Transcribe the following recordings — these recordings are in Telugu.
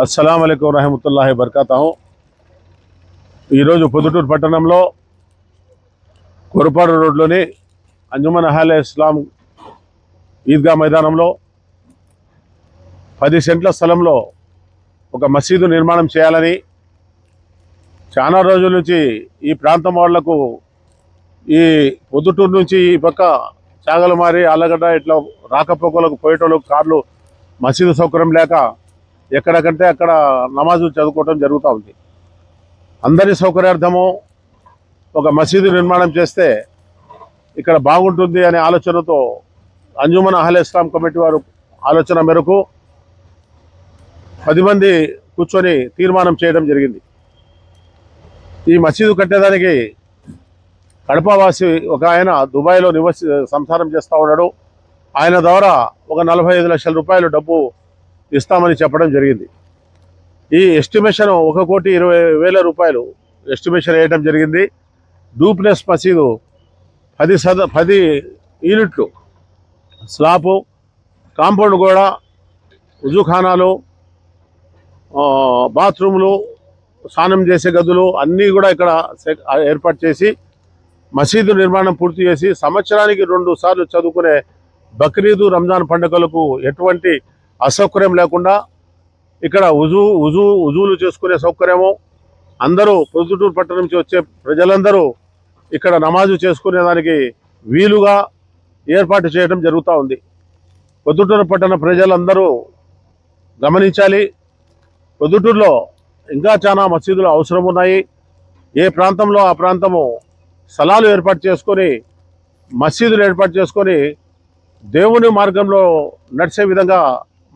అస్సలం అయికం రహమతుల్లాహి బర్కాతాహు ఈరోజు పొద్దుటూరు పట్టణంలో కొరపాడు రోడ్లోని అంజుమన్ అహాలే ఇస్లాం ఈద్గా మైదానంలో పది సెంట్ల స్థలంలో ఒక మసీదు నిర్మాణం చేయాలని చాలా రోజుల నుంచి ఈ ప్రాంతం వాళ్ళకు ఈ పొద్దుటూరు నుంచి ఈ పక్క చాగలమారి అల్లగడ్డ ఇట్లా రాకపోకలకు పోయేటోళ్ళకు కార్లు మసీదు సౌకర్యం లేక ఎక్కడకంటే అక్కడ నమాజు చదువుకోవటం జరుగుతూ ఉంది. అందరి సౌకర్యార్థము ఒక మసీదు నిర్మాణం చేస్తే ఇక్కడ బాగుంటుంది అనే ఆలోచనతో అంజుమన్ అహల్ ఇస్లాం కమిటీ వారు ఆలోచన మేరకు పది మంది కూర్చొని తీర్మానం చేయడం జరిగింది. ఈ మసీదు కట్టేదానికి కడపవాసి ఒక ఆయన దుబాయ్లో నివసి సంసారం చేస్తూ ఉన్నాడు. ఆయన ద్వారా ఒక నలభై ఐదు లక్షల రూపాయలు డబ్బు ఇస్తామని చెప్పడం జరిగింది. ఈ ఎస్టిమేషన్ ఒక కోటి ఇరవై వేల రూపాయలు ఎస్టిమేషన్ వేయడం జరిగింది. డూప్లెస్ మసీదు పది సద పది యూనిట్లు స్లాపు కాంపౌండ్ గోడ ఉజుఖానాలు బాత్రూములు స్నానం చేసే గదులు అన్నీ కూడా ఇక్కడ ఏర్పాటు చేసి మసీదు నిర్మాణం పూర్తి చేసి సంవత్సరానికి రెండు సార్లు చదువుకునే బక్రీదు రంజాన్ పండుగలకు ఎటువంటి అసౌకర్యం లేకుండా ఇక్కడ ఉజు ఉజు ఉజువులు చేసుకునే సౌకర్యము. అందరూ పొద్దుటూరు పట్టణం నుంచి వచ్చే ప్రజలందరూ ఇక్కడ నమాజు చేసుకునే దానికి వీలుగా ఏర్పాటు చేయడం జరుగుతూ ఉంది. పొద్దుటూరు పట్టణ ప్రజలందరూ గమనించాలి. పొద్దుటూరులో ఇంకా చాలా మసీదులు అవసరం ఉన్నాయి. ఏ ప్రాంతంలో ఆ ప్రాంతము స్థలాలు ఏర్పాటు చేసుకొని మసీదులు ఏర్పాటు చేసుకొని దేవుని మార్గంలో నడిచే విధంగా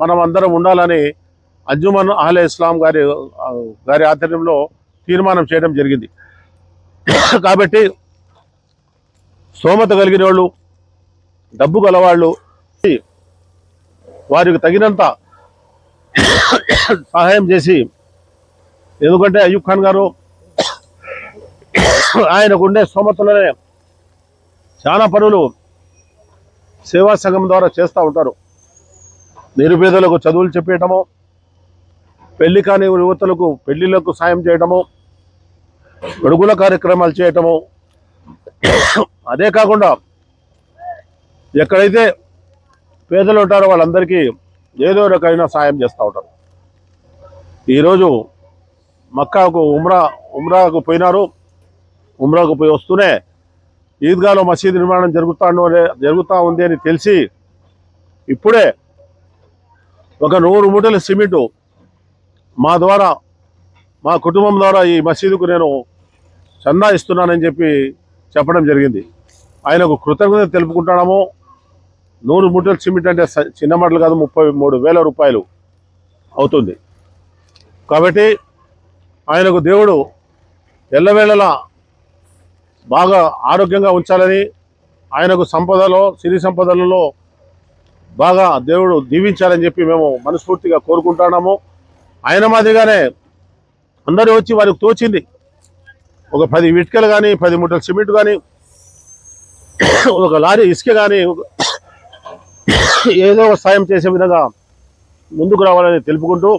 మనం అందరం ఉండాలని అంజుమన్ అహ్లే ఇస్లాం గారి గారి ఆధ్వర్యంలో తీర్మానం చేయడం జరిగింది. కాబట్టి స్తోమత కలిగిన వాళ్ళు డబ్బు గలవాళ్ళు వారికి తగినంత సహాయం చేసి ఎందుకంటే అయ్యూబ్ ఖాన్ గారు ఆయనకు ఉండే స్తోమతలోనే చాలా పనులు సేవా సంఘం ద్వారా చేస్తూ ఉంటారు. నిరుపేదలకు చదువులు చెప్పేయటము పెళ్ళి కాని యువతలకు పెళ్ళిళ్ళకు సాయం చేయటము గడుగుల కార్యక్రమాలు చేయటము అదే కాకుండా ఎక్కడైతే పేదలు ఉంటారో వాళ్ళందరికీ ఏదో రకమైన సాయం చేస్తూ ఉంటారు. ఈరోజు మక్కాకు ఉమ్రా ఉమ్రాకు పోయినారు. ఉమ్రాకు పోయి వస్తూనే ఈద్గాలో మసీద్ నిర్మాణం జరుగుతాను జరుగుతూ ఉంది అని తెలిసి ఇప్పుడే ఒక నూరు మూటల సిమెంటు మా ద్వారా మా కుటుంబం ద్వారా ఈ మసీదుకు నేను చందా ఇస్తున్నానని చెప్పి చెప్పడం జరిగింది. ఆయనకు కృతజ్ఞత తెలుపుకుంటాము నూరు మూటల సిమెంట్ అంటే చిన్న మాటలు కాదు ముప్పై మూడు వేల రూపాయలు అవుతుంది. కాబట్టి ఆయనకు దేవుడు ఎల్లవేళలా బాగా ఆరోగ్యంగా ఉంచాలని ఆయనకు సంపదలో సిరి సంపదలలో బాగా దేవుడు దీవించాలని చెప్పి మేము మనస్ఫూర్తిగా కోరుకుంటున్నాము. ఆయన మాదిరిగానే అందరూ వచ్చి వారికి తోచింది. ఒక పది ఇటుకలు కానీ పది మూటల సిమెంట్ కానీ ఒక లారీ ఇసుక కానీ ఏదో ఒక సాయం చేసే విధంగా ముందుకు రావాలని తెలుపుకుంటూ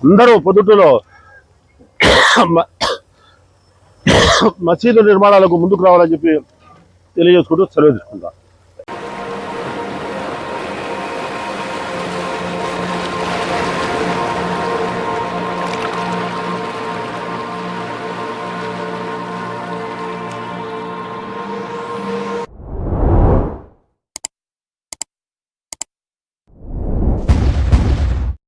అందరూ పొద్దుటలో మ- మసీదు నిర్మాణాలకు ముందుకు రావాలని చెప్పి తెలియజేసుకుంటూ సెలవు తీసుకుంటాం